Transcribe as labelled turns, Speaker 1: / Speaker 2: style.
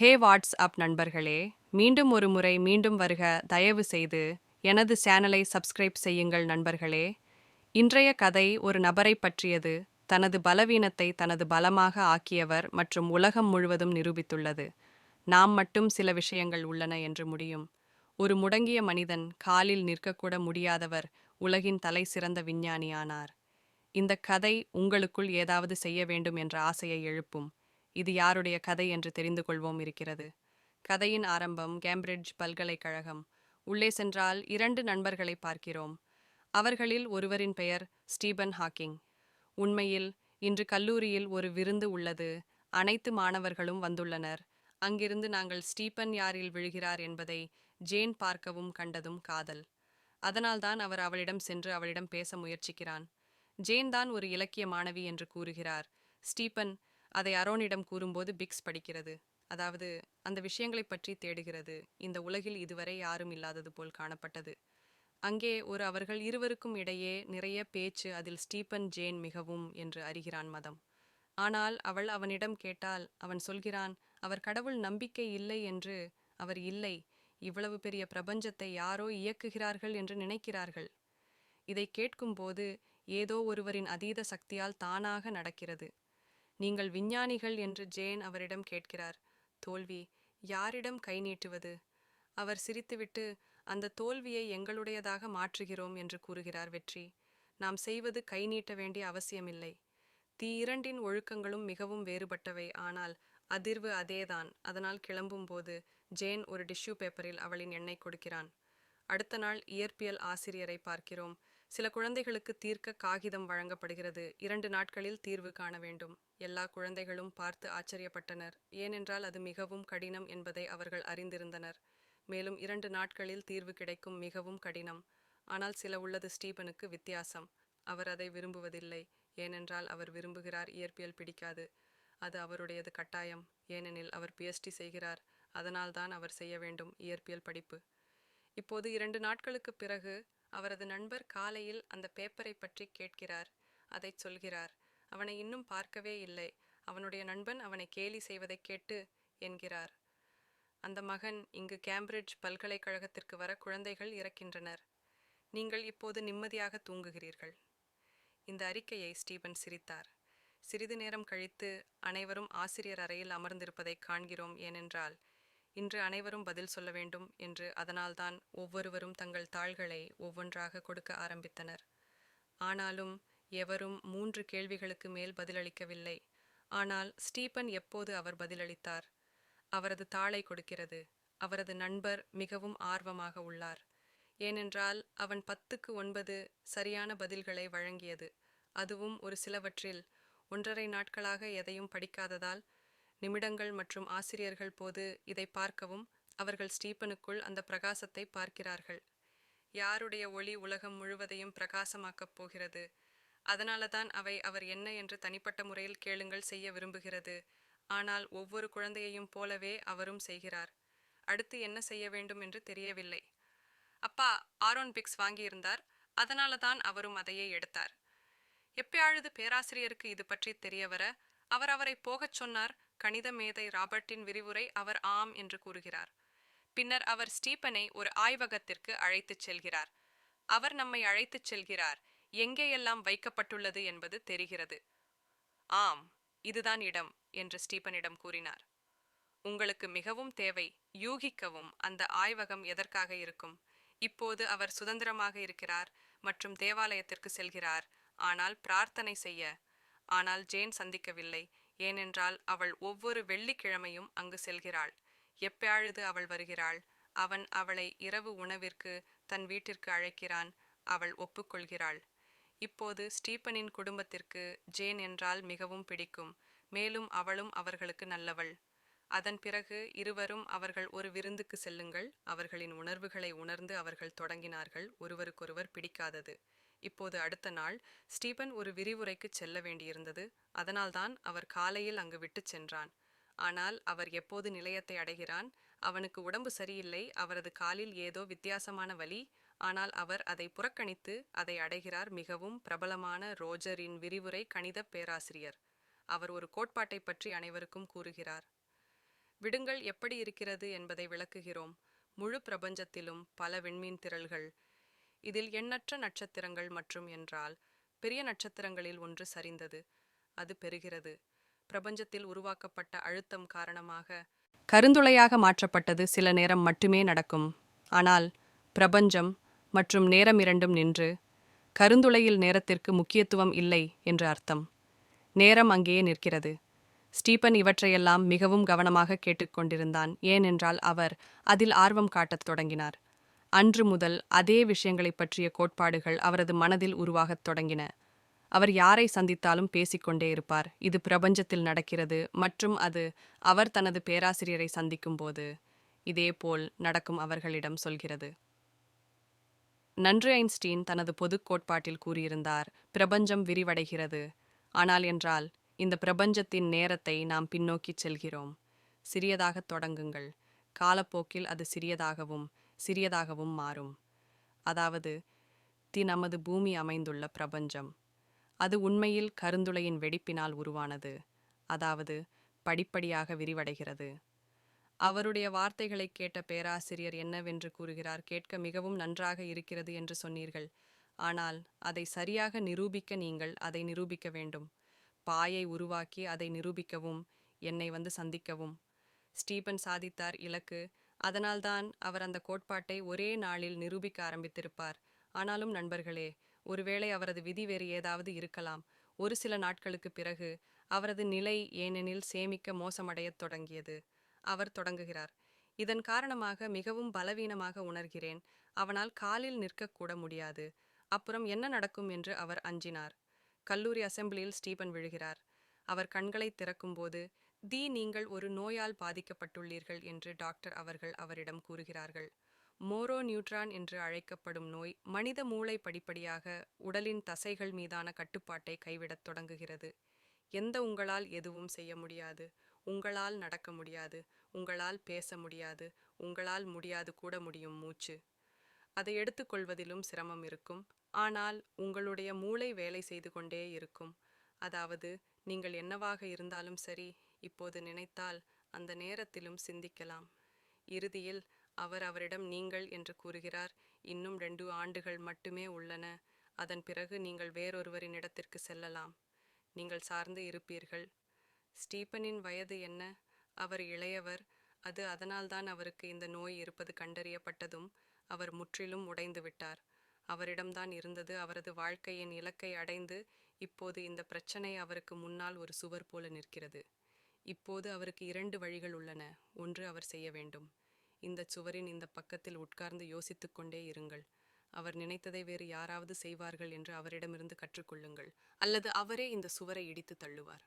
Speaker 1: ஹே WhatsApp நண்பர்களே மீண்டும் ஒரு முறை மீண்டும் வருக தயவு செய்து எனது சேனலை சப்ஸ்கிரைப் செய்யுங்கள் நண்பர்களே. இன்றைய கதை ஒரு நபரை பற்றியது. தனது பலவீனத்தை தனது பலமாக ஆக்கியவர் மற்றும் உலகம் முழுவதும் நிரூபித்துள்ளது. நாம் மட்டும் சில விஷயங்கள் உள்ளன என்று முடியும். ஒரு முடங்கிய மனிதன் காலில் நிற்கக்கூட முடியாதவர் உலகின் தலை சிறந்த விஞ்ஞானியானார். இந்த கதை உங்களுக்குள் ஏதாவது செய்ய வேண்டும் என்ற ஆசையை எழுப்பும். இது யாருடைய கதை என்று தெரிந்து கொள்வோம் இருக்கிறது. கதையின் ஆரம்பம் கேம்பிரிட்ஜ் பல்கலைக்கழகம். உள்ளே சென்றால் இரண்டு நண்பர்களை பார்க்கிறோம். அவர்களில் ஒருவரின் பெயர் ஸ்டீபன் ஹாக்கிங். உண்மையில் இன்று கல்லூரியில் ஒரு விருந்து உள்ளது. அனைத்து மாணவர்களும் வந்துள்ளனர். அங்கிருந்து நாங்கள் ஸ்டீபன் யாரில் விழுகிறார் என்பதை ஜேன் பார்க்கவும் கண்டதும் காதல். அதனால்தான் அவர் அவளிடம் சென்று அவளிடம் பேச முயற்சிக்கிறான். ஜேன் தான் ஒரு இலக்கிய மாணவி என்று கூறுகிறார். ஸ்டீபன் அதை அரோனிடம் கூறும்போது பிக்ஸ் படிக்கிறது. அதாவது அந்த விஷயங்களைப் பற்றி தேடுகிறது. இந்த உலகில் இதுவரை யாரும் இல்லாதது போல் காணப்பட்டது. அங்கே ஒரு அவர்கள் இருவருக்கும் இடையே நிறைய பேச்சு அதில் ஸ்டீபன் ஜேன் மிகவும் என்று அறிகிறான் மதம். ஆனால் அவள் அவனிடம் கேட்டால் அவன் சொல்கிறான் அவர் கடவுள் நம்பிக்கை இல்லை என்று. அவர் இல்லை. இவ்வளவு பெரிய பிரபஞ்சத்தை யாரோ இயக்குகிறார்கள் என்று நினைக்கிறார்கள். இதை கேட்கும்போது ஏதோ ஒருவரின் அதீத சக்தியால் தானாக நடக்கிறது. நீங்கள் விஞ்ஞானிகள் என்று ஜேன் அவரிடம் கேட்கிறார். தோல்வி யாரிடம் கை நீட்டுவது? அவர் சிரித்துவிட்டு அந்த தோல்வியை எங்களுடையதாக மாற்றுகிறோம் என்று கூறுகிறார் வெற்றி. நாம் செய்வது கை நீட்ட வேண்டிய அவசியமில்லை. தீ இரண்டின் ஒழுக்கங்களும் மிகவும் வேறுபட்டவை ஆனால் அதிர்வு அதேதான். அதனால் கிளம்பும்போது ஜேன் ஒரு டிஷ்யூ பேப்பரில் அவளின் எண்ணெய் கொடுக்கிறான். அடுத்த நாள் இயற்பியல் ஆசிரியரை பார்க்கிறோம். சில குழந்தைகளுக்கு தீர்க்க காகிதம் வழங்கப்படுகிறது. இரண்டு நாட்களில் தீர்வு காண வேண்டும். எல்லா குழந்தைகளும் பார்த்து ஆச்சரியப்பட்டனர். ஏனென்றால் அது மிகவும் கடினம் என்பதை அவர்கள் அறிந்திருந்தனர். மேலும் இரண்டு நாட்களில் தீர்வு கிடைக்கும் மிகவும் கடினம். ஆனால் சில உள்ளது ஸ்டீபனுக்கு வித்தியாசம். அவர் அதை விரும்புவதில்லை. ஏனென்றால் அவர் விரும்புகிறார் இயற்பியல் பிடிக்காது. அது அவருடையது கட்டாயம். ஏனெனில் அவர் பிஎஸ்டி செய்கிறார். அதனால்தான் அவர் செய்ய வேண்டும் இயற்பியல் படிப்பு. இப்போது இரண்டு நாட்களுக்கு பிறகு அவரது நண்பர் காலையில் அந்த பேப்பரை பற்றி கேட்கிறார். அதைச் சொல்கிறார் அவனை இன்னும் பார்க்கவே இல்லை. அவனுடைய நண்பன் அவனை கேலி செய்வதைக் கேட்டு என்கிறார். அந்த மகன் இங்கு கேம்பிரிட்ஜ் பல்கலைக்கழகத்திற்கு வர குழந்தைகள் இறக்கின்றனர். நீங்கள் இப்போது நிம்மதியாக தூங்குகிறீர்கள். இந்த அறிக்கையை ஸ்டீபன் சிரித்தார். சிறிது நேரம் கழித்து அனைவரும் ஆசிரியர் அறையில் அமர்ந்திருப்பதை காண்கிறோம் ஏனென்றால் இன்று அனைவரும் பதில் சொல்ல வேண்டும் என்று அதனால்தான் ஒவ்வொருவரும் தங்கள் தாள்களை ஒவ்வொன்றாக கொடுக்க ஆரம்பித்தனர். ஆனாலும் எவரும் மூன்று கேள்விகளுக்கு மேல் பதிலளிக்கவில்லை. ஆனால் ஸ்டீபன் எப்போது அவர் பதிலளித்தார்? அவரது தாளை கொடுக்கிறது. அவரது நண்பர் மிகவும் ஆர்வமாக உள்ளார். ஏனென்றால் அவன் பத்துக்கு ஒன்பது சரியான பதில்களை வழங்கியது. அதுவும் ஒரு சிலவற்றில். ஒன்றரை நாட்களாக எதையும் படிக்காததால் நிமிடங்கள் மற்றும் ஆசிரியர்கள் போது இதை பார்க்கவும் அவர்கள் ஸ்டீபனுக்குள் அந்த பிரகாசத்தை பார்க்கிறார்கள். யாருடைய ஒளி உலகம் முழுவதையும் பிரகாசமாக்கப் போகிறது? அதனால தான் அவை அவர் என்ன என்று தனிப்பட்ட முறையில் கேளுங்கள் செய்ய விரும்புகிறது. ஆனால் ஒவ்வொரு குழந்தையையும் போலவே அவரும் செய்கிறார். அடுத்து என்ன செய்ய வேண்டும் என்று தெரியவில்லை. அப்பா ஆரோன் பிக்ஸ் வாங்கியிருந்தார். அதனால தான் அவரும் அதையே எடுத்தார். எப்பயாழுது பேராசிரியருக்கு இது பற்றி தெரியவர அவர் அவரை போகச் சொன்னார் கணித மேதை ராபர்ட்டின் விரிவுரை அவர் ஆம் என்று கூறுகிறார். பின்னர் அவர் ஸ்டீபனை ஒரு ஆய்வகத்திற்கு அழைத்துச் செல்கிறார். அவர் நம்மை அழைத்துச் செல்கிறார். எங்கேயெல்லாம் வைக்கப்பட்டுள்ளது என்பது தெரிகிறது. ஆம் இதுதான் இடம் என்று ஸ்டீபனிடம் கூறினார். உங்களுக்கு மிகவும் தேவை யூகிக்கவும் அந்த ஆய்வகம் எதற்காக இருக்கும். இப்போது அவர் சுதந்திரமாக இருக்கிறார் மற்றும் தேவாலயத்திற்கு செல்கிறார். ஆனால் பிரார்த்தனை செய்ய. ஆனால் ஜேன் சந்திக்கவில்லை. ஏனென்றால் அவள் ஒவ்வொரு வெள்ளிக்கிழமையும் அங்கு செல்கிறாள். எப்பயாழுது அவள் வருகிறாள்? அவன் அவளை இரவு உணவிற்கு தன் வீட்டிற்கு அழைக்கிறான். அவள் ஒப்புக்கொள்கிறாள். இப்போது ஸ்டீபனின் குடும்பத்திற்கு ஜேன் என்றால் மிகவும் பிடிக்கும். மேலும் அவளும் அவர்களுக்கு நல்லவள். அதன் பிறகு இருவரும் அவர்கள் ஒரு விருந்துக்கு செல்லுங்கள். அவர்களின் உணர்வுகளை உணர்ந்து அவர்கள் தொடங்கினார்கள். ஒருவருக்கொருவர் பிடிக்காதது. இப்போது அடுத்த நாள் ஸ்டீபன் ஒரு விரிவுரைக்கு செல்ல வேண்டியிருந்தது. அதனால்தான் அவர் காலையில் அங்கு விட்டுச் சென்றான். ஆனால் அவர் எப்போது நிலையத்தை அடைகிறான்? அவனுக்கு உடம்பு சரியில்லை. அவரது காலில் ஏதோ வித்தியாசமான வலி. ஆனால் அவர் அதை புறக்கணித்து அதை அடைகிறார் மிகவும் பிரபலமான ரோஜரின் விரிவுரை கணித பேராசிரியர். அவர் ஒரு கோட்பாட்டை பற்றி அனைவருக்கும் கூறுகிறார். விடுங்கள் எப்படி இருக்கிறது? என்பதை விளக்குகிறோம். முழு பிரபஞ்சத்திலும் பல விண்மீன் திரள்கள் இதில் எண்ணற்ற நட்சத்திரங்கள் மற்றும் என்றால் பெரிய நட்சத்திரங்களில் ஒன்று சரிந்தது அது பெறுகிறது பிரபஞ்சத்தில் உருவாக்கப்பட்ட அழுத்தம் காரணமாக கருந்துளையாக மாற்றப்பட்டது சில நேரம் மட்டுமே நடக்கும். ஆனால் பிரபஞ்சம் மற்றும் நேரம் இரண்டும் நின்று கருந்துளையில் நேரத்திற்கு முக்கியத்துவம் இல்லை என்று அர்த்தம். நேரம் அங்கேயே நிற்கிறது. ஸ்டீபன் இவற்றையெல்லாம் மிகவும் கவனமாக கேட்டுக்கொண்டிருந்தான். ஏனென்றால் அவர் அதில் ஆர்வம் காட்டத் தொடங்கினார். அன்று முதல் அதே விஷயங்களைப் பற்றிய கோட்பாடுகள் அவரது மனதில் உருவாகத் தொடங்கின. அவர் யாரை சந்தித்தாலும் பேசிக்கொண்டே இருப்பார். இது பிரபஞ்சத்தில் நடக்கிறது மற்றும் அது அவர் தனது பேராசிரியரை சந்திக்கும்போது இதேபோல் நடக்கும் அவர்களிடம் சொல்கிறது. நன்று ஐன்ஸ்டீன் தனது பொதுக் கோட்பாட்டில் கூறியிருந்தார். பிரபஞ்சம் விரிவடைகிறது. ஆனால் என்றால் இந்த பிரபஞ்சத்தின் நேரத்தை நாம் பின்னோக்கிச் செல்கிறோம். சிறியதாகத் தொடங்குங்கள். காலப்போக்கில் அது சிறியதாகவும் சிறியதாகவும் மாறும். அதாவது தி நமது பூமி அமைந்துள்ள பிரபஞ்சம். அது உண்மையில் கருந்துளையின் வெடிப்பினால் உருவானது. அதாவது படிப்படியாக விரிவடைகிறது. அவருடைய வார்த்தைகளை கேட்ட பேராசிரியர் என்னவென்று கூறுகிறார் கேட்க மிகவும் நன்றாக இருக்கிறது என்று சொன்னீர்கள். ஆனால் அதை சரியாக நிரூபிக்க நீங்கள் அதை நிரூபிக்க வேண்டும். பாயை உருவாக்கி அதை நிரூபிக்கவும் என்னை வந்து சந்திக்கவும். ஸ்டீபன் சாதித்தார் இலக்கு அதனால்தான் அவர் அந்த கோட்பாட்டை ஒரே நாளில் நிரூபிக்க ஆரம்பித்திருப்பார். ஆனாலும் நண்பர்களே ஒருவேளை அவரது விதி வேறு ஏதாவது இருக்கலாம். ஒரு சில நாட்களுக்கு பிறகு அவரது நிலை ஏனெனில் சேமிக்க மோசமடையத் தொடங்கியது. அவர் தொடங்குகிறார். இதன் காரணமாக மிகவும் பலவீனமாக உணர்கிறேன். அவனால் காலில் நிற்கக்கூட முடியாது. அப்புறம் என்ன நடக்கும் என்று அவர் அஞ்சினார். கல்லூரி அசெம்பிளியில் ஸ்டீபன் விழுகிறார். அவர் கண்களை திறக்கும்போது தி நீங்கள் ஒரு நோயால் பாதிக்கப்பட்டுள்ளீர்கள் என்று டாக்டர் அவர்கள் அவரிடம் கூறுகிறார்கள். மோரோ நியூட்ரான் என்று அழைக்கப்படும் நோய் மனித மூளை படிப்படியாக உடலின் தசைகள் மீதான கட்டுப்பாட்டை கைவிடத் தொடங்குகிறது. எந்த உங்களால் எதுவும் செய்ய முடியாது. உங்களால் நடக்க முடியாது. உங்களால் பேச முடியாது. உங்களால் முடியாது கூட முடியும் மூச்சு. அதை எடுத்துக்கொள்வதிலும் சிரமம் இருக்கும். ஆனால் உங்களுடைய மூளை வேலை செய்து கொண்டே இருக்கும். அதாவது நீங்கள் என்னவாக இருந்தாலும் சரி இப்போது நினைத்தால் அந்த நேரத்திலும் சிந்திக்கலாம். இறுதியில் அவர் அவரிடம் நீங்கள் என்று கூறுகிறார் இன்னும் ரெண்டு ஆண்டுகள் மட்டுமே உள்ளன அதன் பிறகு நீங்கள் வேறொருவரின் இடத்திற்கு செல்லலாம். நீங்கள் சார்ந்து இருப்பீர்கள். ஸ்டீபனின் வயது என்ன? அவர் இளையவர் அது அதனால்தான் அவருக்கு இந்த நோய் இருப்பது கண்டறியப்பட்டதும் அவர் முற்றிலும் உடைந்து விட்டார். அவரிடம்தான் இருந்தது அவரது வாழ்க்கையின் இலக்கை அடைந்து இப்போது இந்த பிரச்சனை அவருக்கு முன்னால் ஒரு சுவர் போல நிற்கிறது. இப்போது அவருக்கு இரண்டு வழிகள் உள்ளன. ஒன்று அவர் செய்ய வேண்டும். இந்த சுவரின் இந்த பக்கத்தில் உட்கார்ந்து யோசித்துக் கொண்டே இருங்கள். அவர் நினைத்ததை வேறு யாராவது செய்வார்கள் என்று அவரிடமிருந்து கற்றுக்கொள்ளுங்கள். அல்லது அவரே இந்த சுவரை இடித்து தள்ளுவார்.